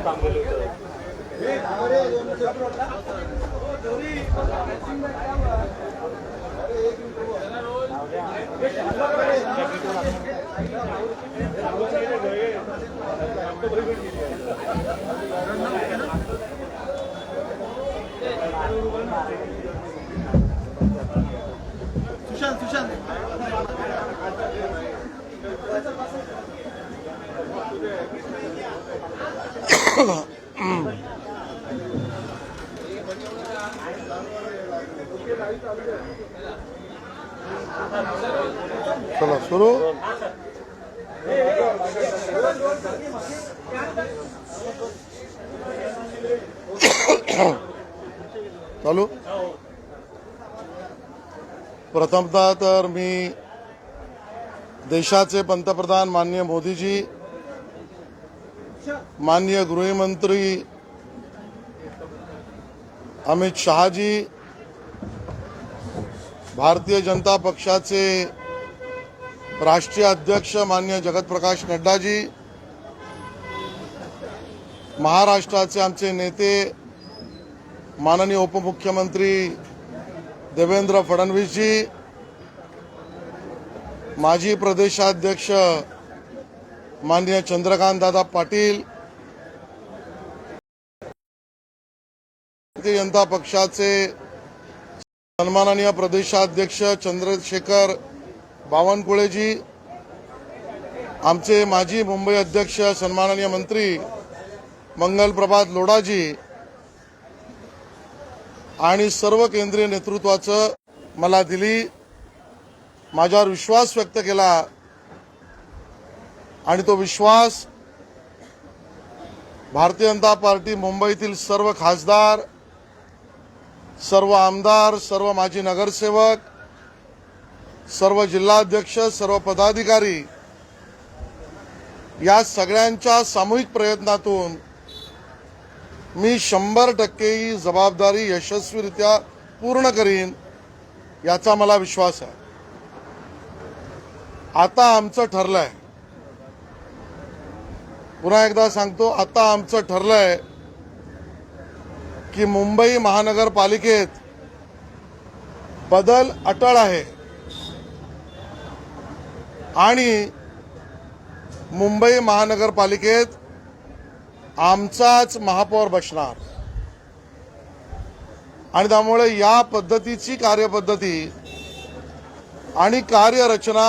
काम केलं होतं प्रथमतः तर मी देशाचे पंतप्रधान माननीय मोदीजी माननीय गृहमंत्री अमित शहाजी भारतीय जनता पक्षाचे राष्ट्रीय अध्यक्ष मान्य जगतप्रकाश नड्डाजी महाराष्ट्राचे आमचे नेते माननीय उपमुख्यमंत्री देवेंद्र फडणवीसजी माजी प्रदेशाध्यक्ष माननीय चंद्रकांत दादा पाटील भारतीय जनता पक्षाचे सन्माननीय प्रदेशाध्यक्ष चंद्रशेखर बावनकुळेजी आमचे माजी मुंबई अध्यक्ष सन्माननीय मंत्री मंगल प्रभात लोढाजी आणि सर्व केंद्रीय नेतृत्वाचं मला दिली माझ्यावर विश्वास व्यक्त केला. आणि तो विश्वास भारतीय जनता पार्टी मुंबईतील सर्व खासदार सर्व आमदार सर्व माजी नगरसेवक सर्व जिल्हाध्यक्ष सर्व पदाधिकारी या सगळ्यांच्या सामूहिक प्रयत्नातून मी शंभर टक्के ही जबाबदारी यशस्वीरित्या पूर्ण करीन याचा मला विश्वास आहे. आता आमचं ठरलंय. पुन्हा एकदा सांगतो आता आमचं ठरलंय की मुंबई महानगरपालिकेत बदल अटळ आहे. आणि मुंबई महानगरपालिकेत आमचाच महापौर बसणार. आणि त्यामुळे या पद्धतीची कार्यपद्धती आणि कार्यरचना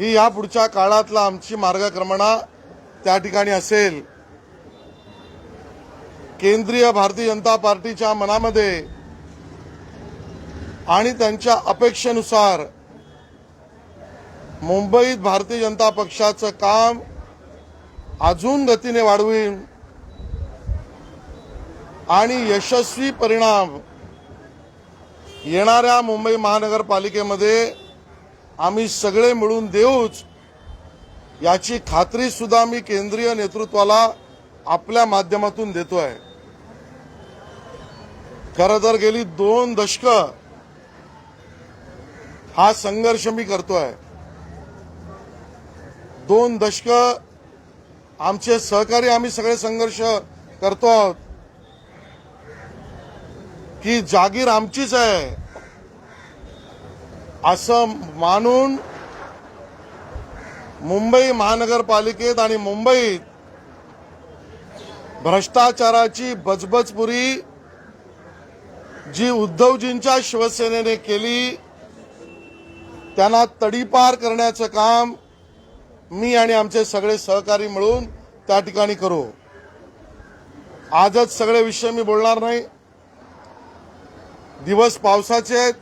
ही या पुढच्या काळातला आमची मार्गक्रमणा त्या ठिकाणी असेल. केंद्रीय भारतीय जनता पार्टीच्या मनामध्ये आणि त्यांच्या अपेक्षेनुसार मुंबईत भारतीय जनता पक्षाचं काम अजून गतीने वाढवीन. आणि यशस्वी परिणाम येणाऱ्या मुंबई महानगरपालिकेमध्ये आम्ही सगळे मिळून देऊच याची खात्री सुद्धा मी केंद्रीय नेतृत्वाला आपल्या माध्यमातून देतोय खरं तर गेली दोन दशक हा संघर्ष मी करतोय. दोन दशक आमचे सहकारी आम्ही सगळे संघर्ष करतो आहोत. की जागीर आमचीच आहे. असं मानून मुंबई महानगरपालिकेत आणि मुंबईत भ्रष्टाचाराची बजबजपुरी जी उद्धवजींच्या शिवसेनेने केली त्यांना तडीपार करण्याचं काम मी आणि आमचे सगळे सहकारी मिळून त्या ठिकाणी करू. आजच सगळे विषय मी बोलणार नाही. दिवस पावसाचे आहेत.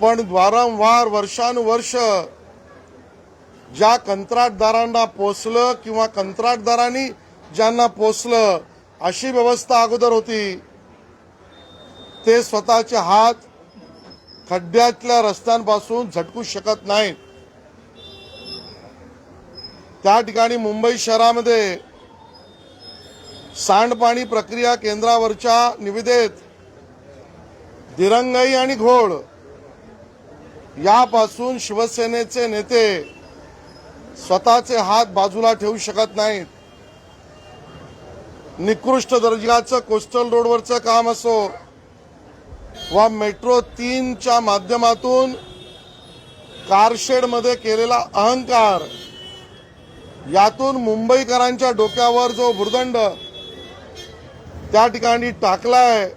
पण वारंवार वर्षानुवर्ष ज्या कंत्राटदारांना पोचलं किंवा कंत्राटदारांनी ज्यांना पोचलं अशी व्यवस्था अगोदर होती. ते स्वतःचे हात खड्ड्यातल्या रस्त्यांपासून झटकू शकत नाहीत. त्या ठिकाणी मुंबई शहरामध्ये सांडपाणी प्रक्रिया केंद्रावरच्या निविदेत दिरंगाई आणि घोळ यापासून शिवसेनेचे नेते स्वतःचे हात बाजूला ठेवू शकत नाहीत. निकृष्ट दर्जाचं कोस्टल रोडवरचं काम असो वा मेट्रो तीनच्या माध्यमातून कारशेडमध्ये केलेला अहंकार यातून मुंबईकरांच्या डोक्यावर जो भुर्दंड त्या ठिकाणी टाकलाय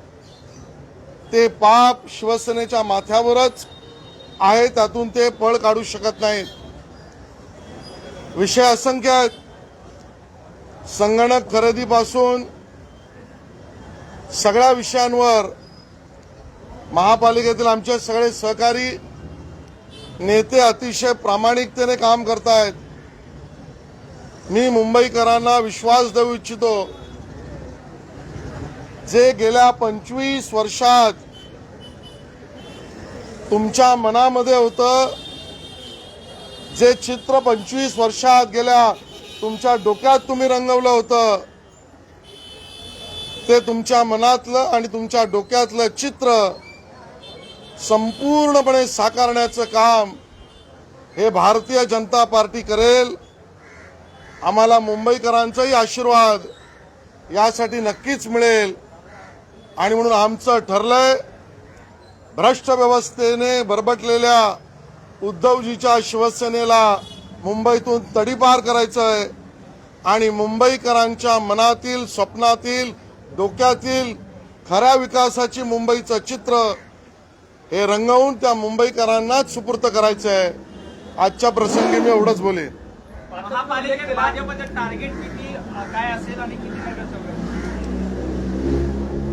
ते पाप शिवसेनेच्या माथ्यावरच आहे त्यातून ते पळ काढू शकत नाहीत. विषय असंख्य आहेत. संगणक खरेदीपासून सगळ्या विषयांवर महापालिकेतील आमचे सगळे सहकारी नेते अतिशय प्रामाणिकतेने काम करतायत. मी मुंबईकरांना विश्वास देऊ इच्छितो जे गेल्या पंचवीस वर्षात तुमच्या मनामध्ये होतं जे चित्र पंचवीस वर्षात गेल्या तुमच्या डोक्यात तुम्ही रंगवलं होतं ते तुमच्या मनातलं आणि तुमच्या डोक्यातलं चित्र संपूर्णपणे साकारण्याचं काम हे भारतीय जनता पार्टी करेल. आम्हाला मुंबईकरांचाही आशीर्वाद यासाठी नक्कीच मिळेल. आणि म्हणून आमचं ठरलंय भ्रष्ट व्यवस्थेने बरबटलेल्या उद्धवजीच्या शिवसेनेला मुंबईतून तडीपार करायचं आहे आणि मुंबईकरांच्या मनातील स्वप्नातील डोक्यातील खऱ्या विकासाची मुंबईचं चित्र हे रंगवून त्या मुंबईकरांनाच सुपूर्त करायचं आहे आजच्या प्रसंगी मी एवढंच बोलेन. महापालिकेत भाजपचं टार्गेट किती काय असेल आणि किती नगरसेवक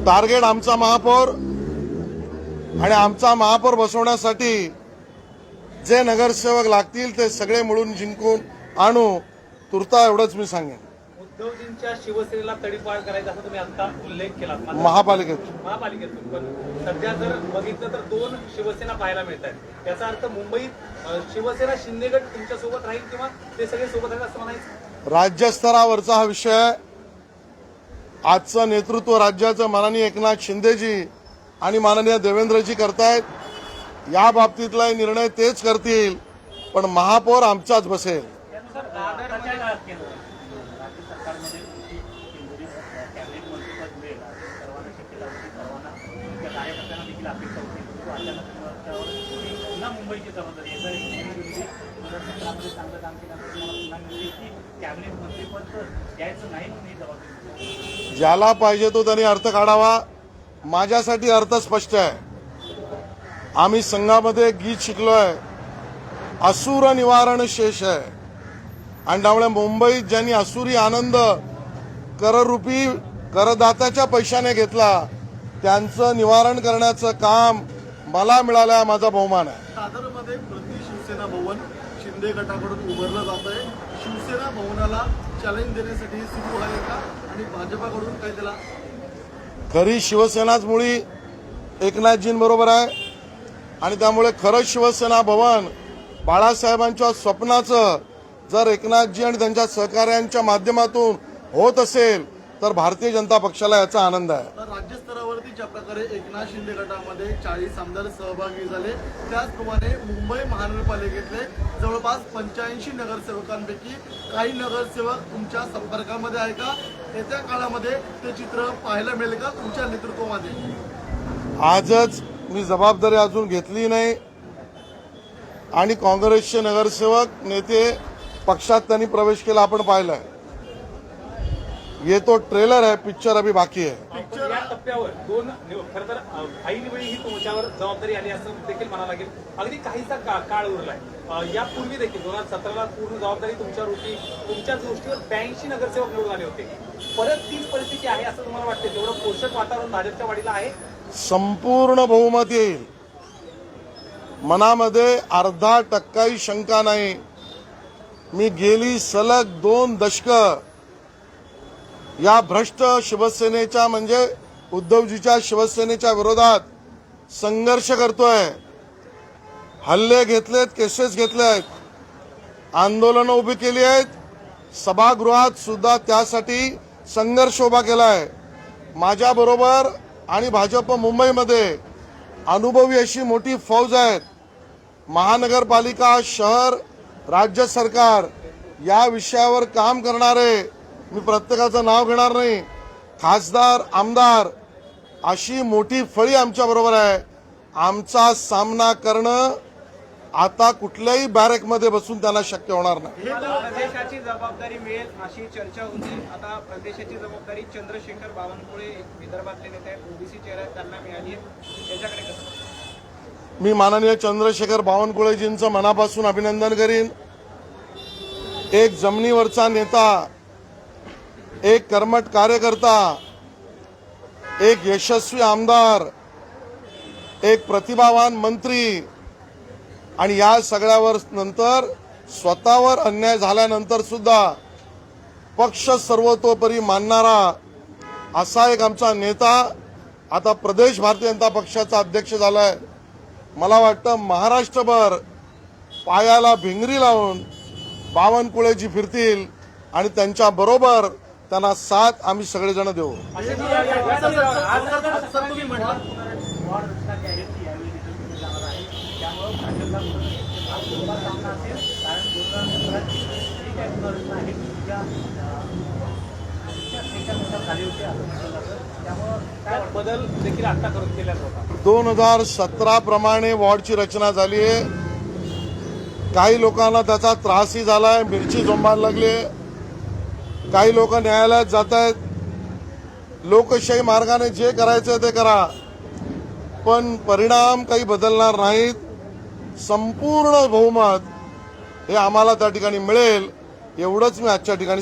टार्गेट आमचा महापौर आणि आमचा महापौर बसवण्यासाठी जे नगरसेवक लागतील ते सगळे मिळून जिंकून आणू तुर्ता एवढंच मी सांगेन. उद्धवजींच्या शिवसेनेला तडीपार करायचा असा तुम्ही आता उल्लेख केला महापालिकेत. महापालिकेतून पण. सध्या जर बघितलं तर दोन शिवसेना पाहायला मिळत आहेत याचा अर्थ मुंबईत शिवसेना शिंदेगड तुमच्यासोबत राहील किंवा ते सगळे सोबत राहील असं म्हणायचं? राज्यस्तरावरचा हा विषय. आजचं नेतृत्व राज्याचं माननीय एकनाथ शिंदेजी आणि माननीय देवेंद्रजी करतायत. या बाबतीतलाही निर्णय तेच करतील पण महापौर आमचाच बसेल त्यानुसार दादरमध्ये राज्य सरकारमध्ये जी केंद्रीय कॅबिनेट मंत्रिपद मिळेल सर्वांना शक्यता होती सर्वांना त्या कार्यकर्त्यांना देखील अपेक्षा होती परंतु अचानक त्यावर ती पुन्हा मुंबईची जबाबदारी आहे जर दोन हजार सतरामध्ये चांगलं काम केल्यानंतर तुम्हाला पुन्हा मिळते की कॅबिनेट मंत्रिपद द्यायचं नाही म्हणून ही जबाबदारी ज्याला पाहिजे तो त्यांनी अर्थ काढावा. माझ्यासाठी अर्थ स्पष्ट आहे. आम्ही संघामध्ये गीत गीत शिकलोय. असुर निवारण शेष आहे. आणि त्यामुळे मुंबईत ज्यांनी असुरी आनंद कररूपी करदात्याच्या पैशाने घेतला त्यांचं निवारण करण्याचं काम मला मिळालं आहे माझा बहुमान आहे. दादरमध्ये प्रति शिवसेना भवन शिंदे गटाकडून उभारलं जात आहे शिवसेना भवनाला चॅलेंज देण्यासाठी सुरू आहे का? आणि भाजपाकडून काय त्याला खरी शिवसेनाच मुळी एकनाथजींबरोबर आहे. आणि त्यामुळे खरं शिवसेना भवन बाळासाहेबांच्या स्वप्नाचं जर एकनाथजी आणि त्यांच्या सहकार्यांच्या माध्यमातून होत असेल तर भारतीय जनता पक्षाला याचा आनंद आहे. तर राज्यस्तरावरती ज्या प्रकारे एकनाथ शिंदे गटामध्ये चाळीस आमदार सहभागी झाले त्याचप्रमाणे मुंबई महानगरपालिकेतले जवळपास पंच्याऐंशी नगरसेवकांपैकी काही नगरसेवक तुमच्या संपर्कामध्ये आहे का? येत्या काळामध्ये ते चित्र पाहायला मिळेल का तुमच्या नेतृत्वामध्ये? आजच मी जबाबदारी अजून घेतली नाही. आणि काँग्रेसचे नगरसेवक नेते पक्षात त्यांनी प्रवेश केला आपण पाहिलाय. ये तो ट्रेलर आहे पिक्चर अभी बाकी आहे पण या टप्प्यावर दोन खरं तर ऐनवेळी ही तुमच्यावर जबाबदारी आली असं देखील म्हणावं लागेल. अगदी काहीसा का- काळ उरलाय. यापूर्वी देखील दोन हजार सतराला पूर्ण जबाबदारी तुमच्यावर होती. तुमच्या दृष्टीवर ब्याऐंशी नगरसेवक निवडून आले होते. परत तीच परिस्थिती आहे असं तुम्हाला वाटते तेवढं पोषक वातावरण भाजपच्या वाढीला आहे. संपूर्ण बहुमत येईल. मनामध्ये अर्धा टक्काही शंका नाही. मी गेली सलग दोन दशक या भ्रष्ट शिवसेनेच्या म्हणजे उद्धवजीच्या शिवसेनेच्या विरोधात संघर्ष करतोय. हल्ले घेतलेत केसेस घेतले आहेत आंदोलनं उभी केली आहेत. सभागृहात सुद्धा त्यासाठी संघर्ष उभा केला आहे माझ्याबरोबर आणि भाजप मुंबईमध्ये अनुभवी अशी मोठी फौज आहेत. महानगरपालिका शहर राज्य सरकार या विषयावर काम करणारे मी प्रत्येकाचं नाव घेणार नाही. खासदार आमदार अशी मोठी फळी आमच्या बरोबर आहे. आमचा सामना करणं आता कुठल्याही बॅरेकमध्ये बसून त्यांना शक्य होणार नाही. प्रदेशाची जबाबदारी मिळेल अशी चर्चा होती. आता प्रदेशाची जबाबदारी चंद्रशेखर बावनकुळे विदर्भातले नेते ओबीसी त्यांना मिळाली त्याच्याकडे कसं मी माननीय चंद्रशेखर बावनकुळेजींचं मनापासून अभिनंदन करीन. एक जमिनीवरचा नेता एक कर्मठ कार्यकर्ता एक यशस्वी आमदार एक प्रतिभावान मंत्री आणि या सगळ्यावर नंतर स्वतःवर अन्याय झाल्यानंतर सुद्धा पक्ष सर्वतोपरी मानणारा असा एक आमचा नेता आता प्रदेश भारतीय जनता पक्षाचा अध्यक्ष झालाय. मला वाटतं महाराष्ट्रभर पायाला भिंगरी लावून बावनकुळेजी फिरतील आणि त्यांच्याबरोबर त्यांना साथ आम्ही सगळेजण देऊ. दोन हजार बदल देखील आता दोन हजार सतरा प्रमाणे वॉर्डची रचना झाली आहे. काही लोकांना त्याचा त्रासही झालाय मिरची जोमायला लागली काही लोक न्यायालयात जात आहेत लोकशाही मार्गाने जे करायचं ते करा. पण परिणाम काही बदलणार नाहीत. संपूर्ण बहुमत हे आम्हाला त्या ठिकाणी मिळेल एवढंच मी आजच्या ठिकाणी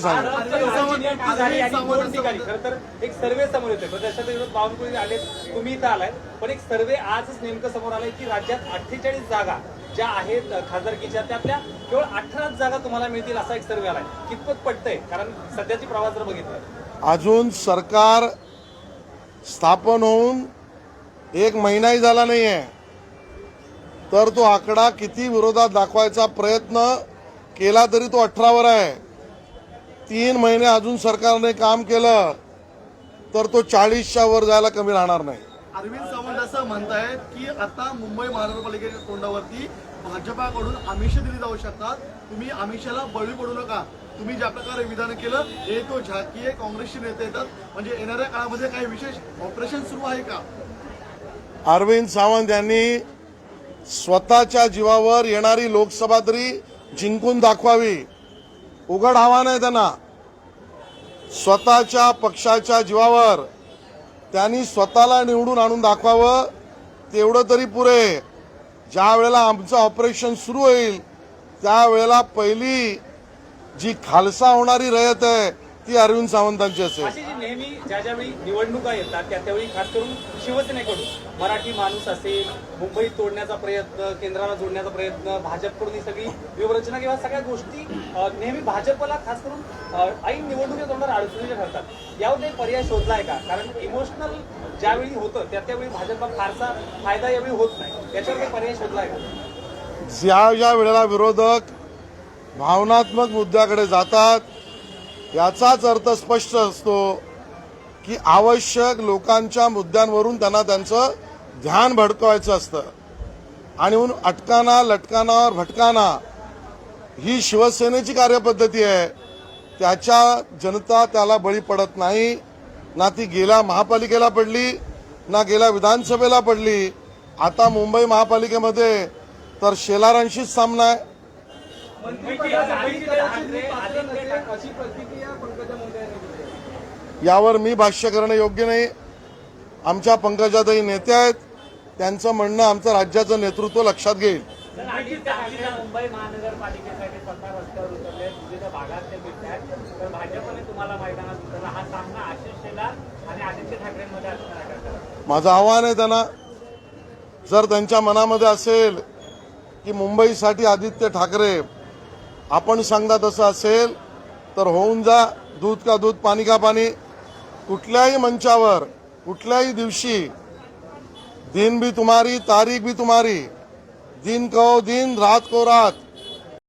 एक सर्वे समोर येतोय. प्रदेशाचे विरोध बावनकुळे आले तुम्ही इथं आलाय पण एक सर्वे आजच नेमकं समोर आलंय की राज्यात अठ्ठेचाळीस जागा ज्या आहेत खासदारकीच्या त्यातल्या केवळ अठराच जागा तुम्हाला मिळतील असा एक सर्वे आलाय. कितपत पटतंय? कारण सध्याची प्रवास जर बघितलं. अजून सरकार स्थापन होऊन एक महिनाही झाला नाही आहे तर तो आकडा किती विरोधात दाखवायचा प्रयत्न केला तरी तो अठरावर आहे. तीन महिने अजून सरकारने काम केलं तर तो चाळीसच्या वर जायला कमी राहणार नाही. अरविंद सावंत असं म्हणतायत की आता मुंबई महानगरपालिकेच्या तोंडावरती भाजपाकडून आमिष दिली जाऊ शकतात. तुम्ही आमिषाला बळी पडू नका. तुम्ही ज्या प्रकारे विधान केलं हे तो झाकीय काँग्रेसचे नेते येतात. म्हणजे येणाऱ्या काळामध्ये काही विशेष ऑपरेशन सुरू आहे का? अरविंद सावंत यांनी स्वतःच्या जीवावर येणारी लोकसभा तरी जिंकून दाखवावी. उघड हवा आहे त्यांना. स्वतःच्या पक्षाच्या जीवावर त्यांनी स्वतःला निवडून आणून दाखवावं तेवढं तरी पुरे. ज्या वेळेला आमचं ऑपरेशन सुरू होईल त्यावेळेला पहिली जी खालसा होणारी रयत आहे ती अरविंद सावंतांची असेल. अशी जी नेहमी ज्या ज्यावेळी निवडणुका येतात त्या त्यावेळी खास करून शिवसेनेकडून मराठी माणूस असेल मुंबई तोडण्याचा प्रयत्न केंद्राला जोडण्याचा प्रयत्न भाजपकडून ही सगळी व्यूहरचना किंवा सगळ्या गोष्टी नेहमी भाजपला खास करून ऐन निवडणुकीत तोंडावर अडचणीच्या ठरतात. यावर एक पर्याय शोधलाय का? कारण इमोशनल ज्यावेळी होतं त्या त्यावेळी भाजपला फारसा फायदा यावेळी होत नाही. याच्यावर काही पर्याय शोधलाय का? ज्या ज्या वेळेला विरोधक भावनात्मक मुद्द्याकडे जातात याचाच अर्थ स्पष्ट असतो की आवश्यक लोकांच्या मुद्द्यांवरून त्यांना त्यांचं ध्यान भडकवायचं असतं. आणि म्हणून अटकाना लटकानावर भटकाना ही शिवसेनेची कार्यपद्धती आहे. त्याच्या जनता त्याला बळी पडत नाही. ना ती गेल्या महापालिकेला पडली ना गेल्या विधानसभेला पडली. आता मुंबई महापालिकेमध्ये तर शेलारांशीच सामना आहे. यावर मी भाष्य करणं योग्य नाही. आमच्या पंकजाताई नेते आहेत. त्यांचं म्हणणं आमचं राज्याचं नेतृत्व लक्षात घेईल. तर अडीच तारखेला मुंबई महानगरपालिकेसाठी स्वतः रस्त्यावर उतरले विविध भागात ते फिरत आहेत. तर भाजपने तुम्हाला मैदानात उतरला. हा सामना आशिष शेलार आणि आदित्य ठाकरेंमध्ये असणार आहे का? माझं आव्हान आहे त्यांना. जर त्यांच्या मनामध्ये असेल की मुंबईसाठी आदित्य ठाकरे आपण सांगता तसं असेल तर होऊन जा दूध का दूध पाणी का पाणी. कुठल्याही मंचावर कुठल्याही दिवशी दिन भी तुम्हारी तारीख भी तुम्हारी. दिन कहो दिन रात को रात.